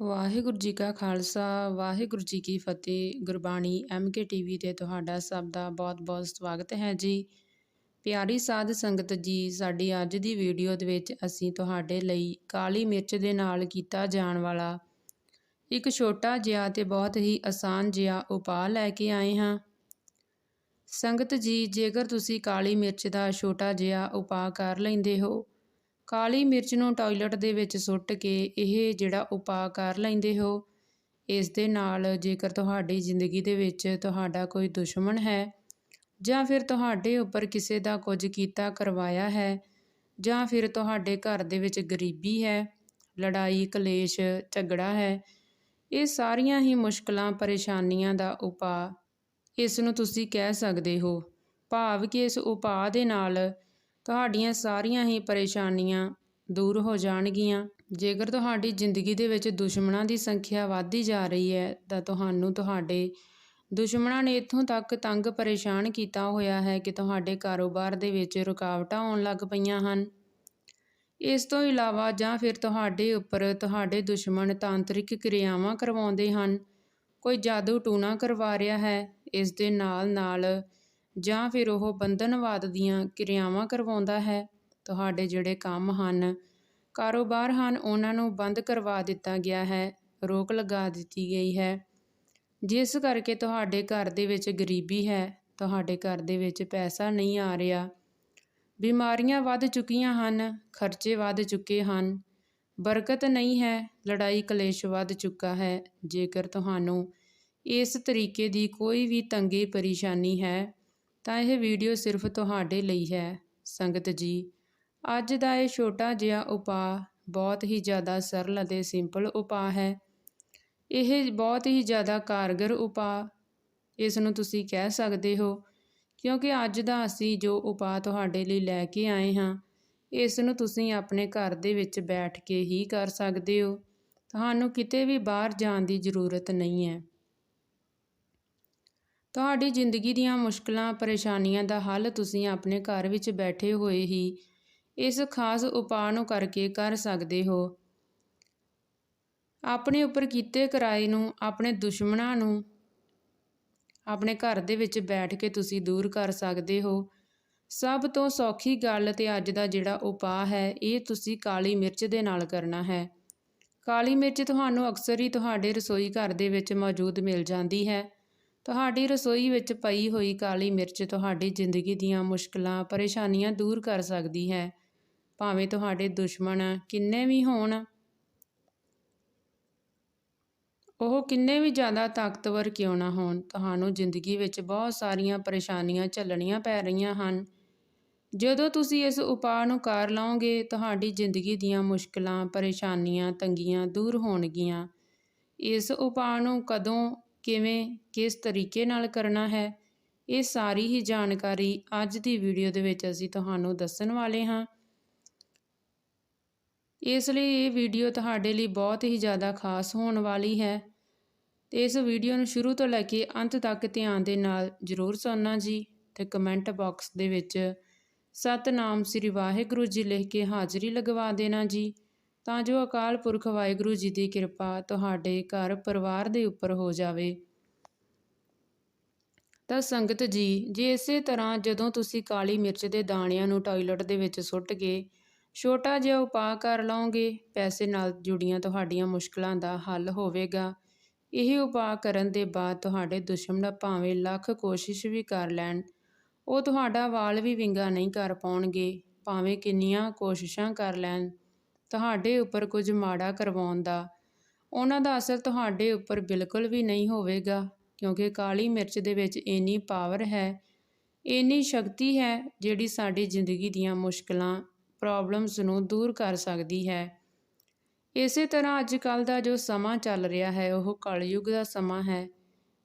ਵਾਹਿਗੁਰੂ ਜੀ ਕਾ ਖਾਲਸਾ, ਵਾਹਿਗੁਰੂ ਜੀ ਕੀ ਫਤਿਹ। Gurbani MK TV ਤੇ ਤੁਹਾਡਾ ਸਭ ਦਾ ਬਹੁਤ-ਬਹੁਤ ਸਵਾਗਤ ਹੈ ਜੀ। ਪਿਆਰੀ ਸਾਧ ਸੰਗਤ ਜੀ, ਸਾਡੀ ਅੱਜ ਦੀ ਵੀਡੀਓ ਦੇ ਵਿੱਚ ਅਸੀਂ ਤੁਹਾਡੇ ਲਈ ਕਾਲੀ ਮਿਰਚ ਦੇ ਨਾਲ ਕੀਤਾ ਜਾਣ ਵਾਲਾ ਇੱਕ ਛੋਟਾ ਜਿਹਾ ਤੇ ਬਹੁਤ ਹੀ ਆਸਾਨ ਜਿਹਾ ਉਪਾਅ ਲੈ ਕੇ ਆਏ ਹਾਂ। ਸੰਗਤ ਜੀ, ਜੇਕਰ ਤੁਸੀਂ ਕਾਲੀ ਮਿਰਚ ਦਾ ਛੋਟਾ ਜਿਹਾ ਉਪਾਅ ਕਰ ਲੈਂਦੇ ਹੋ ਕਾਲੀ ਮਿਰਚ ਨੂੰ ਟਾਇਲਟ ਦੇ ਵਿੱਚ ਸੁੱਟ ਕੇ ਇਹ ਜਿਹੜਾ ਉਪਾਅ ਕਰ ਲੈਂਦੇ ਹੋ, ਇਸ ਦੇ ਨਾਲ ਜੇਕਰ ਤੁਹਾਡੀ ਜ਼ਿੰਦਗੀ ਦੇ ਵਿੱਚ ਤੁਹਾਡਾ ਕੋਈ ਦੁਸ਼ਮਣ ਹੈ ਜਾਂ ਫਿਰ ਤੁਹਾਡੇ ਉੱਪਰ ਕਿਸੇ ਦਾ ਕੁਝ ਕੀਤਾ ਕਰਵਾਇਆ ਹੈ ਜਾਂ ਫਿਰ ਤੁਹਾਡੇ ਘਰ ਦੇ ਵਿੱਚ ਗਰੀਬੀ ਹੈ, ਲੜਾਈ, ਕਲੇਸ਼, ਝਗੜਾ ਹੈ, ਇਹ ਸਾਰੀਆਂ ਹੀ ਮੁਸ਼ਕਲਾਂ, ਪਰੇਸ਼ਾਨੀਆਂ ਦਾ ਉਪਾਅ ਇਸ ਨੂੰ ਤੁਸੀਂ ਕਹਿ ਸਕਦੇ ਹੋ। ਭਾਵ ਕਿ ਇਸ ਉਪਾਅ ਦੇ ਨਾਲ ਤੁਹਾਡੀਆਂ ਸਾਰੀਆਂ ਹੀ ਪਰੇਸ਼ਾਨੀਆਂ ਦੂਰ ਹੋ ਜਾਣਗੀਆਂ। ਜੇਕਰ ਤੁਹਾਡੀ ਜ਼ਿੰਦਗੀ ਦੇ ਵਿੱਚ ਦੁਸ਼ਮਣਾਂ ਦੀ ਸੰਖਿਆ ਵਧਦੀ ਜਾ ਰਹੀ ਹੈ, ਤਾਂ ਤੁਹਾਨੂੰ ਤੁਹਾਡੇ ਦੁਸ਼ਮਣਾਂ ਨੇ ਇੱਥੋਂ ਤੱਕ ਤੰਗ ਪਰੇਸ਼ਾਨ ਕੀਤਾ ਹੋਇਆ ਹੈ ਕਿ ਤੁਹਾਡੇ ਕਾਰੋਬਾਰ ਦੇ ਵਿੱਚ ਰੁਕਾਵਟਾਂ ਆਉਣ ਲੱਗ ਪਈਆਂ ਹਨ। ਇਸ ਤੋਂ ਇਲਾਵਾ ਜਾਂ ਫਿਰ ਤੁਹਾਡੇ ਉੱਪਰ ਤੁਹਾਡੇ ਦੁਸ਼ਮਣ ਤਾਂਤਰਿਕ ਕਿਰਿਆਵਾਂ ਕਰਵਾਉਂਦੇ ਹਨ। ਕੋਈ ਜਾਦੂ ਟੂਣਾ ਕਰਵਾ ਰਿਹਾ ਹੈ, ਇਸ ਦੇ ਨਾਲ ਨਾਲ ਜਾਂ ਫਿਰ ਉਹ ਬੰਧਨਵਾਦ ਦੀਆਂ ਕਿਰਿਆਵਾਂ ਕਰਵਾਉਂਦਾ ਹੈ, ਤੁਹਾਡੇ ਜਿਹੜੇ ਕੰਮ ਹਨ, ਕਾਰੋਬਾਰ ਹਨ, ਉਹਨਾਂ ਨੂੰ ਬੰਦ ਕਰਵਾ ਦਿੱਤਾ ਗਿਆ ਹੈ, ਰੋਕ ਲਗਾ ਦਿੱਤੀ ਗਈ ਹੈ। ਜਿਸ ਕਰਕੇ ਤੁਹਾਡੇ ਘਰ ਦੇ ਵਿੱਚ ਗਰੀਬੀ ਹੈ, ਤੁਹਾਡੇ ਘਰ ਦੇ ਵਿੱਚ ਪੈਸਾ ਨਹੀਂ ਆ ਰਿਹਾ। ਬਿਮਾਰੀਆਂ ਵੱਧ ਚੁੱਕੀਆਂ ਹਨ, ਖਰਚੇ ਵੱਧ ਚੁੱਕੇ ਹਨ। ਬਰਕਤ ਨਹੀਂ ਹੈ, ਲੜਾਈ ਕਲੇਸ਼ ਵੱਧ ਚੁੱਕਾ ਹੈ। ਜੇਕਰ ਤੁਹਾਨੂੰ ਇਸ ਤਰੀਕੇ ਦੀ ਕੋਈ ਵੀ ਤੰਗੀ ਪਰੇਸ਼ਾਨੀ ਹੈ ਤਾਂ ਇਹ ਵੀਡੀਓ ਸਿਰਫ ਤੁਹਾਡੇ ਲਈ ਹੈ, ਸੰਗਤ ਜੀ। ਅੱਜ ਦਾ ਇਹ ਛੋਟਾ ਜਿਹਾ ਉਪਾਅ ਬਹੁਤ ਹੀ ਜ਼ਿਆਦਾ ਸਰਲ ਅਤੇ ਸਿੰਪਲ ਉਪਾਅ ਹੈ। ਇਹ ਬਹੁਤ ਹੀ ਜ਼ਿਆਦਾ ਕਾਰਗਰ ਉਪਾਅ, ਇਸ ਨੂੰ ਤੁਸੀਂ ਕਹਿ ਸਕਦੇ ਹੋ, ਕਿਉਂਕਿ ਅੱਜ ਦਾ ਅਸੀਂ ਜੋ ਉਪਾਅ ਤੁਹਾਡੇ ਲਈ ਲੈ ਕੇ ਆਏ ਹਾਂ, ਇਸ ਨੂੰ ਤੁਸੀਂ ਆਪਣੇ ਘਰ ਦੇ ਵਿੱਚ ਬੈਠ ਕੇ ਹੀ ਕਰ ਸਕਦੇ ਹੋ। ਤੁਹਾਨੂੰ ਕਿਤੇ ਵੀ ਬਾਹਰ ਜਾਣ ਦੀ ਜ਼ਰੂਰਤ ਨਹੀਂ ਹੈ। ਤੁਹਾਡੀ ਜ਼ਿੰਦਗੀ ਦੀਆਂ ਮੁਸ਼ਕਲਾਂ, ਪਰੇਸ਼ਾਨੀਆਂ ਦਾ ਹੱਲ ਤੁਸੀਂ ਆਪਣੇ ਘਰ ਵਿੱਚ ਬੈਠੇ ਹੋਏ ਹੀ ਇਸ ਖਾਸ ਉਪਾਅ ਨੂੰ ਕਰਕੇ ਕਰ ਸਕਦੇ ਹੋ। ਆਪਣੇ ਉੱਪਰ ਕੀਤੇ ਕਿਰਾਏ ਨੂੰ, ਆਪਣੇ ਦੁਸ਼ਮਣਾਂ ਨੂੰ ਆਪਣੇ ਘਰ ਦੇ ਵਿੱਚ ਬੈਠ ਕੇ ਤੁਸੀਂ ਦੂਰ ਕਰ ਸਕਦੇ ਹੋ। ਸਭ ਤੋਂ ਸੌਖੀ ਗੱਲ ਤੇ ਅੱਜ ਦਾ ਜਿਹੜਾ ਉਪਾਅ ਹੈ, ਇਹ ਤੁਸੀਂ ਕਾਲੀ ਮਿਰਚ ਦੇ ਨਾਲ ਕਰਨਾ ਹੈ। ਕਾਲੀ ਮਿਰਚ ਤੁਹਾਨੂੰ ਅਕਸਰ ਹੀ ਤੁਹਾਡੇ ਰਸੋਈ ਘਰ ਦੇ ਵਿੱਚ ਮੌਜੂਦ ਮਿਲ ਜਾਂਦੀ ਹੈ। ਤੁਹਾਡੀ ਰਸੋਈ ਵਿੱਚ ਪਈ ਹੋਈ ਕਾਲੀ ਮਿਰਚ ਤੁਹਾਡੀ ਜ਼ਿੰਦਗੀ ਦੀਆਂ ਮੁਸ਼ਕਲਾਂ, ਪਰੇਸ਼ਾਨੀਆਂ ਦੂਰ ਕਰ ਸਕਦੀ ਹੈ। ਭਾਵੇਂ ਤੁਹਾਡੇ ਦੁਸ਼ਮਣ ਕਿੰਨੇ ਵੀ ਹੋਣ, ਉਹ ਕਿੰਨੇ ਵੀ ਜ਼ਿਆਦਾ ਤਾਕਤਵਰ ਕਿਉਂ ਨਾ ਹੋਣ, ਤੁਹਾਨੂੰ ਜ਼ਿੰਦਗੀ ਵਿੱਚ ਬਹੁਤ ਸਾਰੀਆਂ ਪਰੇਸ਼ਾਨੀਆਂ ਝੱਲਣੀਆਂ ਪੈ ਰਹੀਆਂ ਹਨ। ਜਦੋਂ ਤੁਸੀਂ ਇਸ ਉਪਾਅ ਨੂੰ ਕਰ ਲਓਗੇ, ਤੁਹਾਡੀ ਜ਼ਿੰਦਗੀ ਦੀਆਂ ਮੁਸ਼ਕਲਾਂ, ਪਰੇਸ਼ਾਨੀਆਂ, ਤੰਗੀਆਂ ਦੂਰ ਹੋਣਗੀਆਂ। ਇਸ ਉਪਾਅ ਨੂੰ ਕਦੋਂ ਕਿਵੇਂ, ਕਿਸ ਤਰੀਕੇ ਨਾਲ ਕਰਨਾ ਹੈ, ਇਹ ਸਾਰੀ ਹੀ ਜਾਣਕਾਰੀ ਅੱਜ ਦੀ ਵੀਡੀਓ ਦੇ ਵਿੱਚ ਅਸੀਂ ਤੁਹਾਨੂੰ ਦੱਸਣ ਵਾਲੇ ਹਾਂ। ਇਸ ਲਈ ਇਹ ਵੀਡੀਓ ਤੁਹਾਡੇ ਲਈ ਬਹੁਤ ਹੀ ਜ਼ਿਆਦਾ ਖਾਸ ਹੋਣ ਵਾਲੀ ਹੈ। ਤੇ ਇਸ ਵੀਡੀਓ ਨੂੰ ਸ਼ੁਰੂ ਤੋਂ ਲੈ ਕੇ ਅੰਤ ਤੱਕ ਧਿਆਨ ਦੇ ਨਾਲ ਜ਼ਰੂਰ ਸੁਣਨਾ ਜੀ ਤੇ ਕਮੈਂਟ ਬਾਕਸ ਦੇ ਵਿੱਚ ਸਤਨਾਮ ਸ੍ਰੀ ਵਾਹਿਗੁਰੂ ਜੀ ਲਿਖ ਕੇ ਹਾਜ਼ਰੀ ਲਗਵਾ ਦੇਣਾ ਜੀ। ਤਾਂ ਜੋ ਅਕਾਲ ਪੁਰਖ ਵਾਹਿਗੁਰੂ ਜੀ ਦੀ ਕਿਰਪਾ ਤੁਹਾਡੇ ਘਰ ਪਰਿਵਾਰ ਦੇ ਉੱਪਰ ਹੋ ਜਾਵੇ। ਤਾਂ ਸੰਗਤ ਜੀ, ਜੇ ਇਸੇ ਤਰ੍ਹਾਂ ਜਦੋਂ ਤੁਸੀਂ ਕਾਲੀ ਮਿਰਚ ਦੇ ਦਾਣਿਆਂ ਨੂੰ ਟਾਇਲਟ ਦੇ ਵਿੱਚ ਸੁੱਟ ਕੇ ਛੋਟਾ ਜਿਹਾ ਉਪਾਅ ਕਰ ਲਓਗੇ, ਪੈਸੇ ਨਾਲ ਜੁੜੀਆਂ ਤੁਹਾਡੀਆਂ ਮੁਸ਼ਕਲਾਂ ਦਾ ਹੱਲ ਹੋਵੇਗਾ। ਇਹ ਉਪਾਅ ਕਰਨ ਦੇ ਬਾਅਦ ਤੁਹਾਡੇ ਦੁਸ਼ਮਣ ਭਾਵੇਂ ਲੱਖ ਕੋਸ਼ਿਸ਼ ਵੀ ਕਰ ਲੈਣ, ਉਹ ਤੁਹਾਡਾ ਵਾਲ ਵੀ ਵਿੰਗਾ ਨਹੀਂ ਕਰ ਪਾਉਣਗੇ, ਭਾਵੇਂ ਕਿੰਨੀਆਂ ਕੋਸ਼ਿਸ਼ਾਂ ਕਰ ਲੈਣ। ਤੁਹਾਡੇ ਉੱਪਰ ਕੁਝ ਮਾੜਾ ਕਰਵਾਉਣ ਦਾ। ਉਹਨਾਂ ਦਾ ਅਸਰ ਤੁਹਾਡੇ ਉੱਪਰ ਬਿਲਕੁਲ ਵੀ ਨਹੀਂ ਹੋਵੇਗਾ, ਕਿਉਂਕਿ ਕਾਲੀ ਮਿਰਚ ਦੇ ਵਿੱਚ ਇੰਨੀ ਪਾਵਰ ਹੈ, ਇੰਨੀ ਸ਼ਕਤੀ ਹੈ ਜਿਹੜੀ ਸਾਡੀ ਜ਼ਿੰਦਗੀ ਦੀਆਂ ਮੁਸ਼ਕਲਾਂ ਪ੍ਰੋਬਲਮਸ ਨੂੰ ਦੂਰ ਕਰ ਸਕਦੀ ਹੈ। ਇਸੇ ਤਰ੍ਹਾਂ ਅੱਜ ਕੱਲ ਦਾ ਜੋ ਸਮਾਂ ਚੱਲ ਰਿਹਾ ਹੈ, ਉਹ ਕਲਯੁਗ ਦਾ ਸਮਾਂ ਹੈ,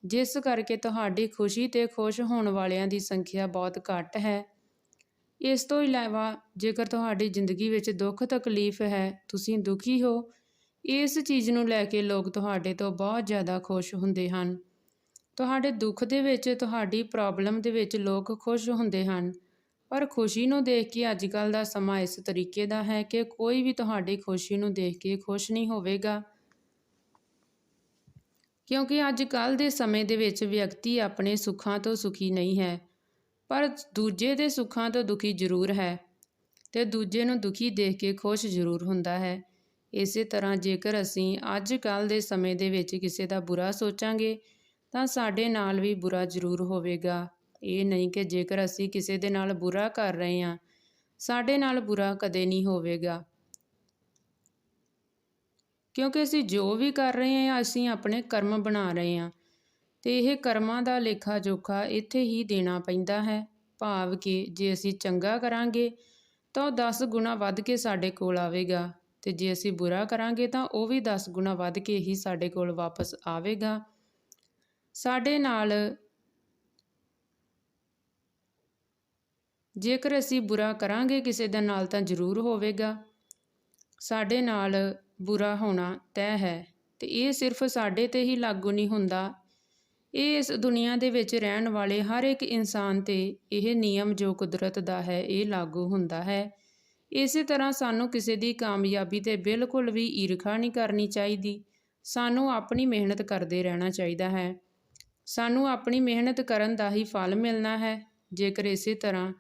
ਜਿਸ ਕਰਕੇ ਤੁਹਾਡੀ ਖੁਸ਼ੀ ਤੇ ਖੁਸ਼ ਹੋਣ ਵਾਲਿਆਂ ਦੀ ਸੰਖਿਆ ਬਹੁਤ ਘੱਟ ਹੈ। ਇਸ ਤੋਂ ਇਲਾਵਾ ਜੇਕਰ ਤੁਹਾਡੀ ਜ਼ਿੰਦਗੀ ਵਿੱਚ ਦੁੱਖ ਤਕਲੀਫ ਹੈ, ਤੁਸੀਂ ਦੁਖੀ ਹੋ, ਇਸ ਚੀਜ਼ ਨੂੰ ਲੈ ਕੇ ਲੋਕ ਤੁਹਾਡੇ ਤੋਂ ਬਹੁਤ ਜ਼ਿਆਦਾ ਖੁਸ਼ ਹੁੰਦੇ ਹਨ। ਤੁਹਾਡੇ ਦੁੱਖ ਦੇ ਵਿੱਚ, ਤੁਹਾਡੀ ਪ੍ਰੋਬਲਮ ਦੇ ਵਿੱਚ ਲੋਕ ਖੁਸ਼ ਹੁੰਦੇ ਹਨ। ਪਰ ਖੁਸ਼ੀ ਨੂੰ ਦੇਖ ਕੇ ਅੱਜ ਕੱਲ ਦਾ ਸਮਾਂ ਇਸ ਤਰੀਕੇ ਦਾ ਹੈ ਕਿ ਕੋਈ ਵੀ ਤੁਹਾਡੀ ਖੁਸ਼ੀ ਨੂੰ ਦੇਖ ਕੇ ਖੁਸ਼ ਨਹੀਂ ਹੋਵੇਗਾ। ਕਿਉਂਕਿ ਅੱਜ ਕੱਲ੍ਹ ਦੇ ਸਮੇਂ ਦੇ ਵਿੱਚ ਵਿਅਕਤੀ ਆਪਣੇ ਸੁੱਖਾਂ ਤੋਂ ਸੁਖੀ ਨਹੀਂ ਹੈ। ਪਰ ਦੂਜੇ ਦੇ ਸੁੱਖਾਂ ਤੋਂ ਦੁਖੀ ਜ਼ਰੂਰ ਹੈ ਤੇ ਦੂਜੇ ਨੂੰ ਦੁਖੀ ਦੇਖ ਕੇ ਖੁਸ਼ ਜ਼ਰੂਰ ਹੁੰਦਾ ਹੈ। ਇਸੇ ਤਰ੍ਹਾਂ ਜੇਕਰ ਅਸੀਂ ਅੱਜ ਕੱਲ੍ਹ ਦੇ ਸਮੇਂ ਦੇ ਵਿੱਚ ਕਿਸੇ ਦਾ ਬੁਰਾ ਸੋਚਾਂਗੇ, ਤਾਂ ਸਾਡੇ ਨਾਲ ਵੀ ਬੁਰਾ ਜ਼ਰੂਰ ਹੋਵੇਗਾ। ਇਹ ਨਹੀਂ ਕਿ ਜੇਕਰ ਅਸੀਂ ਕਿਸੇ ਦੇ ਨਾਲ ਬੁਰਾ ਕਰ ਰਹੇ ਹਾਂ, ਸਾਡੇ ਨਾਲ ਬੁਰਾ ਕਦੇ ਨਹੀਂ ਹੋਵੇਗਾ। ਕਿਉਂਕਿ ਅਸੀਂ ਜੋ ਵੀ ਕਰ ਰਹੇ ਹਾਂ, ਅਸੀਂ ਆਪਣੇ ਕਰਮ ਬਣਾ ਰਹੇ ਹਾਂ। ਤੇ ਇਹ ਕਰਮਾਂ ਦਾ ਲੇਖਾ ਜੋਖਾ ਇੱਥੇ ਹੀ ਦੇਣਾ ਪੈਂਦਾ ਹੈ। ਭਾਵ ਕਿ ਜੇ ਅਸੀਂ ਚੰਗਾ ਕਰਾਂਗੇ, ਤਾਂ ਉਹ 10 ਗੁਣਾ ਵੱਧ ਕੇ ਸਾਡੇ ਕੋਲ ਆਵੇਗਾ ਤੇ ਜੇ ਅਸੀਂ ਬੁਰਾ ਕਰਾਂਗੇ, ਤਾਂ ਉਹ ਵੀ 10 ਗੁਣਾ ਵੱਧ ਕੇ ਹੀ ਸਾਡੇ ਕੋਲ ਵਾਪਸ ਆਵੇਗਾ। ਸਾਡੇ ਨਾਲ ਜੇਕਰ ਅਸੀਂ ਬੁਰਾ ਕਰਾਂਗੇ, ਕਿਸੇ ਦੇ ਨਾਲ ਤਾਂ ਜ਼ਰੂਰ ਹੋਵੇਗਾ। ਸਾਡੇ ਨਾਲ ਬੁਰਾ ਹੋਣਾ ਤੈਅ ਹੈ ਤੇ ਇਹ ਸਿਰਫ ਸਾਡੇ ਤੇ ਹੀ ਲਾਗੂ ਨਹੀਂ ਹੁੰਦਾ ਇਹ ਇਸ ਦੁਨੀਆ ਦੇ ਵਿੱਚ ਰਹਿਣ ਵਾਲੇ ਹਰ ਇੱਕ ਇਨਸਾਨ ਤੇ ਇਹ ਨਿਯਮ ਜੋ ਕੁਦਰਤ ਦਾ ਹੈ, ਇਹ ਲਾਗੂ ਹੁੰਦਾ ਹੈ। ਇਸੇ ਤਰ੍ਹਾਂ ਸਾਨੂੰ ਕਿਸੇ ਦੀ ਕਾਮਯਾਬੀ ਤੇ ਬਿਲਕੁਲ ਵੀ ਈਰਖਾ ਨਹੀਂ ਕਰਨੀ ਚਾਹੀਦੀ। ਸਾਨੂੰ ਆਪਣੀ ਮਿਹਨਤ ਕਰਦੇ ਰਹਿਣਾ ਚਾਹੀਦਾ ਹੈ। ਸਾਨੂੰ ਆਪਣੀ ਮਿਹਨਤ ਕਰਨ ਦਾ ਹੀ ਫਲ ਮਿਲਣਾ ਹੈ। ਜੇਕਰ ਇਸੇ ਤਰ੍ਹਾਂ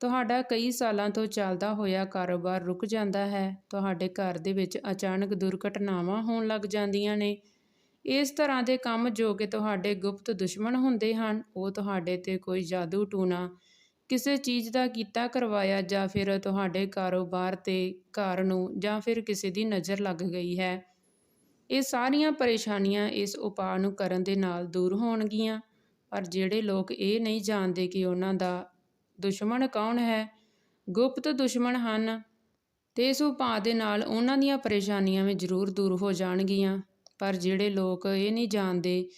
ਤੁਹਾਡਾ ਕਈ ਸਾਲਾਂ ਤੋਂ ਚੱਲਦਾ ਹੋਇਆ ਕਾਰੋਬਾਰ ਰੁਕ ਜਾਂਦਾ ਹੈ, ਤੁਹਾਡੇ ਘਰ ਦੇ ਵਿੱਚ ਅਚਾਨਕ ਦੁਰਘਟਨਾਵਾਂ ਹੋਣ ਲੱਗ ਜਾਂਦੀਆਂ ਨੇ ਇਸ ਤਰ੍ਹਾਂ ਦੇ ਕੰਮ ਜੋ ਕਿ ਤੁਹਾਡੇ ਗੁਪਤ ਦੁਸ਼ਮਣ ਹੁੰਦੇ ਹਨ, ਉਹ ਤੁਹਾਡੇ ਤੇ ਕੋਈ ਜਾਦੂ ਟੂਣਾ, ਕਿਸੇ ਚੀਜ਼ ਦਾ ਕੀਤਾ ਕਰਵਾਇਆ ਜਾਂ ਫਿਰ ਤੁਹਾਡੇ ਕਾਰੋਬਾਰ ਤੇ ਘਰ ਨੂੰ ਜਾਂ ਫਿਰ ਕਿਸੇ ਦੀ ਨਜ਼ਰ ਲੱਗ ਗਈ ਹੈ। ਇਹ ਸਾਰੀਆਂ ਪਰੇਸ਼ਾਨੀਆਂ ਇਸ ਉਪਾਅ ਨੂੰ ਕਰਨ ਦੇ ਨਾਲ ਦੂਰ ਹੋਣਗੀਆਂ। ਪਰ ਜਿਹੜੇ ਲੋਕ ਇਹ ਨਹੀਂ ਜਾਣਦੇ ਕਿ ਉਹਨਾਂ ਦਾ ਦੁਸ਼ਮਣ ਕੌਣ ਹੈ, ਗੁਪਤ ਦੁਸ਼ਮਣ ਹਨ, ਤੇ ਇਸ ਉਪਾਅ ਦੇ ਨਾਲ ਉਹਨਾਂ ਦੀਆਂ ਪਰੇਸ਼ਾਨੀਆਂ ਵੀ ਜ਼ਰੂਰ ਦੂਰ ਹੋ ਜਾਣਗੀਆਂ। ਪਰ ਜਿਹੜੇ ਲੋਕ ਇਹ ਨਹੀਂ ਜਾਣਦੇ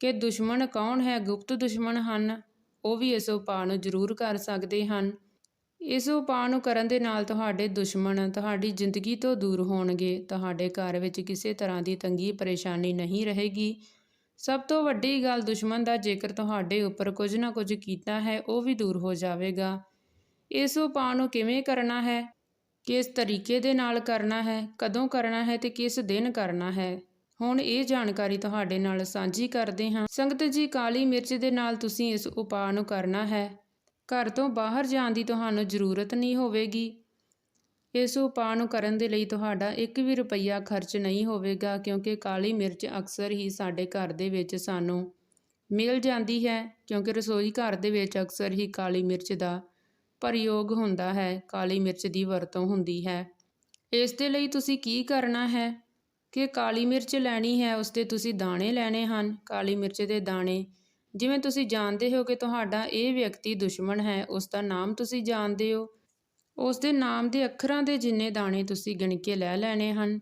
ਕਿ ਦੁਸ਼ਮਣ ਕੌਣ ਹੈ, ਗੁਪਤ ਦੁਸ਼ਮਣ ਹਨ, ਉਹ ਵੀ ਇਸ ਉਪਾਅ ਨੂੰ ਜ਼ਰੂਰ ਕਰ ਸਕਦੇ ਹਨ। ਇਸ ਉਪਾਅ ਨੂੰ ਕਰਨ ਦੇ ਨਾਲ ਤੁਹਾਡੇ ਦੁਸ਼ਮਣ ਤੁਹਾਡੀ ਜ਼ਿੰਦਗੀ ਤੋਂ ਦੂਰ ਹੋਣਗੇ। ਤੁਹਾਡੇ ਘਰ ਵਿੱਚ ਕਿਸੇ ਤਰ੍ਹਾਂ ਦੀ ਤੰਗੀ ਪਰੇਸ਼ਾਨੀ ਨਹੀਂ ਰਹੇਗੀ। ਸਭ ਤੋਂ ਵੱਡੀ ਗੱਲ ਦੁਸ਼ਮਣ ਦਾ ਜੇਕਰ ਤੁਹਾਡੇ ਉੱਪਰ ਕੁਝ ਨਾ ਕੁਝ ਕੀਤਾ ਹੈ, ਉਹ ਵੀ ਦੂਰ ਹੋ ਜਾਵੇਗਾ। ਇਸ ਉਪਾਅ ਨੂੰ ਕਿਵੇਂ ਕਰਨਾ ਹੈ? ਕਿਸ ਤਰੀਕੇ ਦੇ ਨਾਲ ਕਰਨਾ ਹੈ? ਕਦੋਂ ਕਰਨਾ ਹੈ ਤੇ ਕਿਸ ਦਿਨ ਕਰਨਾ ਹੈ? ਹੁਣ ਇਹ ਜਾਣਕਾਰੀ ਤੁਹਾਡੇ ਨਾਲ ਸਾਂਝੀ ਕਰਦੇ ਹਾਂ। ਸੰਗਤ ਜੀ, ਕਾਲੀ ਮਿਰਚ ਦੇ ਨਾਲ ਤੁਸੀਂ ਇਸ ਉਪਾਅ ਨੂੰ ਕਰਨਾ ਹੈ। ਘਰ ਤੋਂ ਬਾਹਰ ਜਾਣ ਦੀ ਤੁਹਾਨੂੰ ਜ਼ਰੂਰਤ ਨਹੀਂ ਹੋਵੇਗੀ। ਇਸ ਉਪਾਅ ਨੂੰ ਕਰਨ ਦੇ ਲਈ ਤੁਹਾਡਾ ਇੱਕ ਵੀ ਰੁਪਈਆ ਖਰਚ ਨਹੀਂ ਹੋਵੇਗਾ, ਕਿਉਂਕਿ ਕਾਲੀ ਮਿਰਚ ਅਕਸਰ ਹੀ ਸਾਡੇ ਘਰ ਦੇ ਵਿੱਚ ਸਾਨੂੰ ਮਿਲ ਜਾਂਦੀ ਹੈ, ਕਿਉਂਕਿ ਰਸੋਈ ਘਰ ਦੇ ਵਿੱਚ ਅਕਸਰ ਹੀ ਕਾਲੀ ਮਿਰਚ ਦਾ ਪ੍ਰਯੋਗ ਹੁੰਦਾ ਹੈ, ਕਾਲੀ ਮਿਰਚ ਦੀ ਵਰਤੋਂ ਹੁੰਦੀ ਹੈ। ਇਸ ਦੇ ਲਈ ਤੁਸੀਂ ਕੀ ਕਰਨਾ ਹੈ? ਕਿ ਕਾਲੀ ਮਿਰਚ ਲੈਣੀ ਹੈ, ਉਸ ਦੇ ਤੁਸੀਂ ਦਾਣੇ ਲੈਣੇ ਹਨ। ਕਾਲੀ ਮਿਰਚ ਦੇ ਦਾਣੇ, ਜਿਵੇਂ ਤੁਸੀਂ ਜਾਣਦੇ ਹੋ ਕਿ ਤੁਹਾਡਾ ਇਹ ਵਿਅਕਤੀ ਦੁਸ਼ਮਣ ਹੈ, ਉਸ ਦਾ ਨਾਮ ਤੁਸੀਂ ਜਾਣਦੇ ਹੋ। ਉਸ ਦੇ ਨਾਮ ਦੇ ਅੱਖਰਾਂ ਦੇ ਜਿੰਨੇ ਦਾਣੇ ਤੁਸੀਂ ਗਿਣ ਕੇ ਲੈ ਲੈਣੇ ਹਨ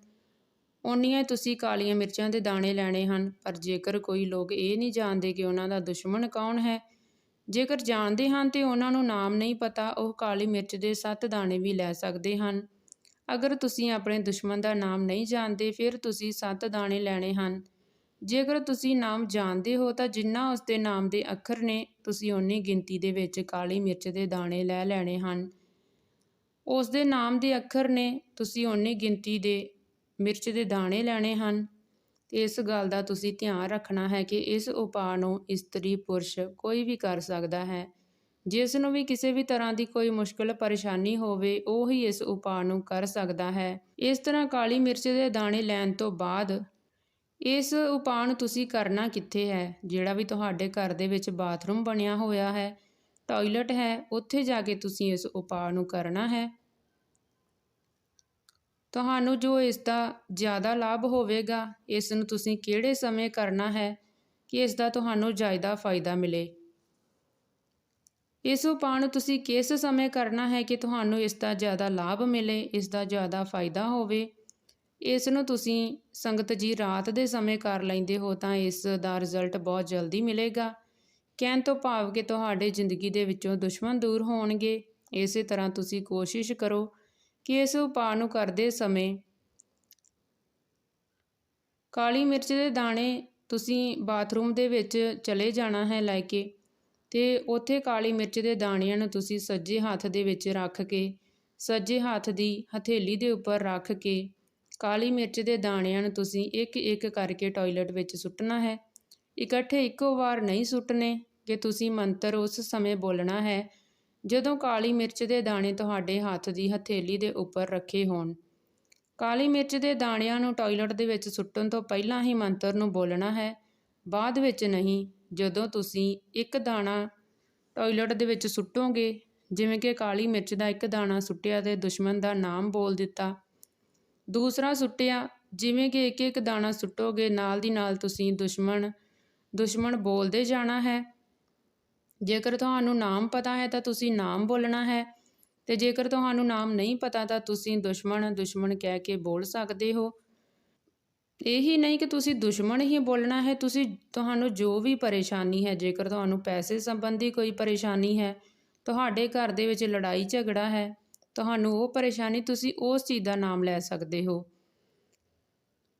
ਉਨੀਆਂ ਤੁਸੀਂ ਕਾਲੀਆਂ ਮਿਰਚਾਂ ਦੇ ਦਾਣੇ ਲੈਣੇ ਹਨ। ਪਰ ਜੇਕਰ ਕੋਈ ਲੋਕ ਇਹ ਨਹੀਂ ਜਾਣਦੇ ਕਿ ਉਹਨਾਂ ਦਾ ਦੁਸ਼ਮਣ ਕੌਣ ਹੈ, ਜੇਕਰ ਜਾਣਦੇ ਹਨ ਤੇ ਉਹਨਾਂ ਨੂੰ ਨਾਮ ਨਹੀਂ ਪਤਾ, ਉਹ ਕਾਲੀ ਮਿਰਚ ਦੇ 7 ਦਾਣੇ ਵੀ ਲੈ ਸਕਦੇ ਹਨ। ਅਗਰ ਤੁਸੀਂ ਆਪਣੇ ਦੁਸ਼ਮਣ ਦਾ ਨਾਮ ਨਹੀਂ ਜਾਣਦੇ, ਫਿਰ ਤੁਸੀਂ ਸੱਤ ਦਾਣੇ ਲੈਣੇ ਹਨ। ਜੇਕਰ ਤੁਸੀਂ ਨਾਮ ਜਾਣਦੇ ਹੋ, ਤਾਂ ਜਿੰਨਾ ਉਸ ਦੇ ਨਾਮ ਦੇ ਅੱਖਰ ਨੇ, ਤੁਸੀਂ ਓਨੀ ਗਿਣਤੀ ਦੇ ਵਿੱਚ ਕਾਲੀ ਮਿਰਚ ਦੇ ਦਾਣੇ ਲੈ ਲੈਣੇ ਹਨ। ਉਸ ਦੇ ਨਾਮ ਦੇ ਅੱਖਰ ਨੇ, ਤੁਸੀਂ ਓਨੀ ਗਿਣਤੀ ਦੇ ਮਿਰਚ ਦੇ ਦਾਣੇ ਲੈਣੇ ਹਨ। ਤੇ ਇਸ ਗੱਲ ਦਾ ਤੁਸੀਂ ਧਿਆਨ ਰੱਖਣਾ ਹੈ ਕਿ ਇਸ ਉਪਾਅ ਨੂੰ ਇਸਤਰੀ ਪੁਰਸ਼ ਕੋਈ ਵੀ ਕਰ ਸਕਦਾ ਹੈ। ਜਿਸ ਨੂੰ ਵੀ ਕਿਸੇ ਵੀ ਤਰ੍ਹਾਂ ਦੀ ਕੋਈ ਮੁਸ਼ਕਲ, ਪਰੇਸ਼ਾਨੀ ਹੋਵੇ, ਉਹ ਹੀ ਇਸ ਉਪਾਅ ਨੂੰ ਕਰ ਸਕਦਾ ਹੈ। ਇਸ ਤਰ੍ਹਾਂ ਕਾਲੀ ਮਿਰਚ ਦੇ ਦਾਣੇ ਲੈਣ ਤੋਂ ਬਾਅਦ ਇਸ ਉਪਾਅ ਨੂੰ ਤੁਸੀਂ ਕਰਨਾ ਕਿੱਥੇ ਹੈ? ਜਿਹੜਾ ਵੀ ਤੁਹਾਡੇ ਘਰ ਦੇ ਵਿੱਚ ਬਾਥਰੂਮ ਬਣਿਆ ਹੋਇਆ ਹੈ, ਟਾਇਲਟ ਹੈ, ਉੱਥੇ ਜਾ ਕੇ ਤੁਸੀਂ ਇਸ ਉਪਾਅ ਨੂੰ ਕਰਨਾ ਹੈ। ਤੁਹਾਨੂੰ ਜੋ ਇਸ ਦਾ ਜ਼ਿਆਦਾ ਲਾਭ ਹੋਵੇਗਾ, ਇਸ ਨੂੰ ਤੁਸੀਂ ਕਿਹੜੇ ਸਮੇਂ ਕਰਨਾ ਹੈ ਕਿ ਇਸ ਦਾ ਤੁਹਾਨੂੰ ਜ਼ਿਆਦਾ ਫਾਇਦਾ ਮਿਲੇ? ਇਸ ਉਪਾਅ ਨੂੰ ਤੁਸੀਂ ਕਿਸ ਸਮੇਂ ਕਰਨਾ ਹੈ ਕਿ ਤੁਹਾਨੂੰ ਇਸ ਦਾ ਜ਼ਿਆਦਾ ਲਾਭ ਮਿਲੇ, ਇਸ ਦਾ ਜ਼ਿਆਦਾ ਫਾਇਦਾ ਹੋਵੇ? ਇਸ ਨੂੰ ਤੁਸੀਂ ਸੰਗਤ ਜੀ ਰਾਤ ਦੇ ਸਮੇਂ ਕਰ ਲੈਂਦੇ ਹੋ ਤਾਂ ਇਸ ਦਾ ਰਿਜ਼ਲਟ ਬਹੁਤ ਜਲਦੀ ਮਿਲੇਗਾ। ਕਹਿਣ ਤੋਂ ਭਾਵ ਕਿ ਤੁਹਾਡੇ ਜ਼ਿੰਦਗੀ ਦੇ ਵਿੱਚੋਂ ਦੁਸ਼ਮਣ ਦੂਰ ਹੋਣਗੇ। ਇਸੇ ਤਰ੍ਹਾਂ ਤੁਸੀਂ ਕੋਸ਼ਿਸ਼ ਕਰੋ ਕਿ ਇਸ ਉਪਾਅ ਨੂੰ ਕਰਦੇ ਸਮੇਂ ਕਾਲੀ ਮਿਰਚ ਦੇ ਦਾਣੇ ਤੁਸੀਂ ਬਾਥਰੂਮ ਦੇ ਵਿੱਚ ਚਲੇ ਜਾਣਾ ਹੈ ਲੈ ਕੇ। ਤੇ ਉੱਥੇ ਕਾਲੀ ਮਿਰਚ ਦੇ ਦਾਣਿਆਂ ਨੂੰ ਤੁਸੀਂ ਸੱਜੇ ਹੱਥ ਦੇ ਵਿੱਚ ਰੱਖ ਕੇ, ਸੱਜੇ ਹੱਥ ਦੀ ਹਥੇਲੀ ਦੇ ਉੱਪਰ ਰੱਖ ਕੇ, ਕਾਲੀ ਮਿਰਚ ਦੇ ਦਾਣਿਆਂ ਨੂੰ ਤੁਸੀਂ ਇੱਕ ਇੱਕ ਕਰਕੇ ਟਾਇਲਟ ਵਿੱਚ ਸੁੱਟਣਾ ਹੈ। ਇਕੱਠੇ ਇੱਕੋ ਵਾਰ ਨਹੀਂ ਸੁੱਟਣੇ ਕਿ ਤੁਸੀਂ ਮੰਤਰ ਉਸ ਸਮੇਂ ਬੋਲਣਾ ਹੈ, ਜਦੋਂ ਕਾਲੀ ਮਿਰਚ ਦੇ ਦਾਣੇ ਤੁਹਾਡੇ ਹੱਥ ਦੀ ਹਥੇਲੀ ਦੇ ਉੱਪਰ ਰੱਖੇ ਹੋਣ। ਕਾਲੀ ਮਿਰਚ ਦੇ ਦਾਣਿਆਂ ਨੂੰ ਟਾਇਲਟ ਦੇ ਵਿੱਚ ਸੁੱਟਣ ਤੋਂ ਪਹਿਲਾਂ ਹੀ ਮੰਤਰ ਨੂੰ ਬੋਲਣਾ ਹੈ, ਬਾਅਦ ਵਿੱਚ ਨਹੀਂ ਜਦੋਂ ਤੁਸੀਂ ਇੱਕ ਦਾਣਾ ਟਾਇਲਟ ਦੇ ਵਿੱਚ ਸੁੱਟੋਗੇ, ਜਿਵੇਂ ਕਿ ਕਾਲੀ ਮਿਰਚ ਦਾ ਇੱਕ ਦਾਣਾ ਸੁੱਟਿਆ ਤੇ ਦੁਸ਼ਮਣ ਦਾ ਨਾਮ ਬੋਲ ਦਿੱਤਾ। ਦੂਸਰਾ ਸੁੱਟਿਆ, ਜਿਵੇਂ ਕਿ ਇੱਕ ਇੱਕ ਦਾਣਾ ਸੁੱਟੋਗੇ, ਨਾਲ ਦੀ ਨਾਲ ਤੁਸੀਂ ਦੁਸ਼ਮਣ ਦੁਸ਼ਮਣ ਬੋਲਦੇ ਜਾਣਾ ਹੈ। ਜੇਕਰ ਤੁਹਾਨੂੰ ਨਾਮ ਪਤਾ ਹੈ ਤਾਂ ਤੁਸੀਂ ਨਾਮ ਬੋਲਣਾ ਹੈ ਤੇ ਜੇਕਰ ਤੁਹਾਨੂੰ ਨਾਮ ਨਹੀਂ ਪਤਾ ਤਾਂ ਤੁਸੀਂ ਦੁਸ਼ਮਣ ਦੁਸ਼ਮਣ ਕਹਿ ਕੇ ਬੋਲ ਸਕਦੇ ਹੋ। ਇਹੀ ਨਹੀਂ ਕਿ ਤੁਸੀਂ ਦੁਸ਼ਮਣ ਹੀ ਬੋਲਣਾ ਹੈ, ਤੁਸੀਂ ਤੁਹਾਨੂੰ ਜੋ ਵੀ ਪਰੇਸ਼ਾਨੀ ਹੈ, ਜੇਕਰ ਤੁਹਾਨੂੰ ਪੈਸੇ ਸੰਬੰਧੀ ਕੋਈ ਪਰੇਸ਼ਾਨੀ ਹੈ, ਤੁਹਾਡੇ ਘਰ ਦੇ ਵਿੱਚ ਲੜਾਈ ਝਗੜਾ ਹੈ, ਤੁਹਾਨੂੰ ਉਹ ਪਰੇਸ਼ਾਨੀ ਤੁਸੀਂ ਉਸ ਚੀਜ਼ ਦਾ ਨਾਮ ਲੈ ਸਕਦੇ ਹੋ।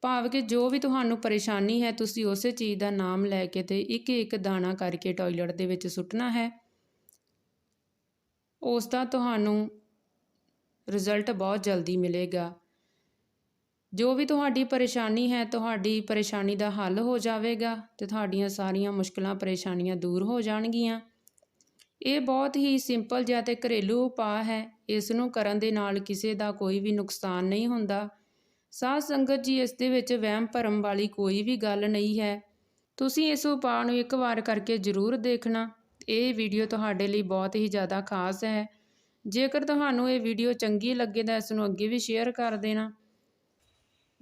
ਭਾਵ ਕਿ ਜੋ ਵੀ ਤੁਹਾਨੂੰ ਪਰੇਸ਼ਾਨੀ ਹੈ, ਤੁਸੀਂ ਉਸੇ ਚੀਜ਼ ਦਾ ਨਾਮ ਲੈ ਕੇ ਤੇ ਇੱਕ ਇੱਕ ਦਾਣਾ ਕਰਕੇ ਟਾਇਲਟ ਦੇ ਵਿੱਚ ਸੁੱਟਣਾ ਹੈ। ਉਸ ਦਾ ਤੁਹਾਨੂੰ ਰਿਜ਼ਲਟ ਬਹੁਤ ਜਲਦੀ ਮਿਲੇਗਾ। ਜੋ ਵੀ ਤੁਹਾਡੀ ਪਰੇਸ਼ਾਨੀ ਹੈ, ਤੁਹਾਡੀ ਪਰੇਸ਼ਾਨੀ ਦਾ ਹੱਲ ਹੋ ਜਾਵੇਗਾ ਤੇ ਤੁਹਾਡੀਆਂ ਸਾਰੀਆਂ ਮੁਸ਼ਕਲਾਂ, ਪਰੇਸ਼ਾਨੀਆਂ ਦੂਰ ਹੋ ਜਾਣਗੀਆਂ। ਇਹ ਬਹੁਤ ਹੀ ਸਿੰਪਲ ਜਿਹਾ ਤੇ ਘਰੇਲੂ ਉਪਾਅ ਹੈ। ਇਸ ਨੂੰ ਕਰਨ ਦੇ ਨਾਲ ਕਿਸੇ ਦਾ ਕੋਈ ਵੀ ਨੁਕਸਾਨ ਨਹੀਂ ਹੁੰਦਾ। ਸਾਧ ਸੰਗਤ ਜੀ, ਇਸ ਦੇ ਵਿੱਚ ਵਹਿਮ ਭਰਮ ਵਾਲੀ ਕੋਈ ਵੀ ਗੱਲ ਨਹੀਂ ਹੈ। ਤੁਸੀਂ ਇਸ ਉਪਾਅ ਨੂੰ ਇੱਕ ਵਾਰ ਕਰਕੇ ਜ਼ਰੂਰ ਦੇਖਣਾ। ਇਹ ਵੀਡੀਓ ਤੁਹਾਡੇ ਲਈ ਬਹੁਤ ਹੀ ਜ਼ਿਆਦਾ ਖਾਸ ਹੈ। ਜੇਕਰ ਤੁਹਾਨੂੰ ਇਹ ਵੀਡੀਓ ਚੰਗੀ ਲੱਗੇ ਤਾਂ ਇਸ ਨੂੰ ਅੱਗੇ ਵੀ ਸ਼ੇਅਰ ਕਰ ਦੇਣਾ।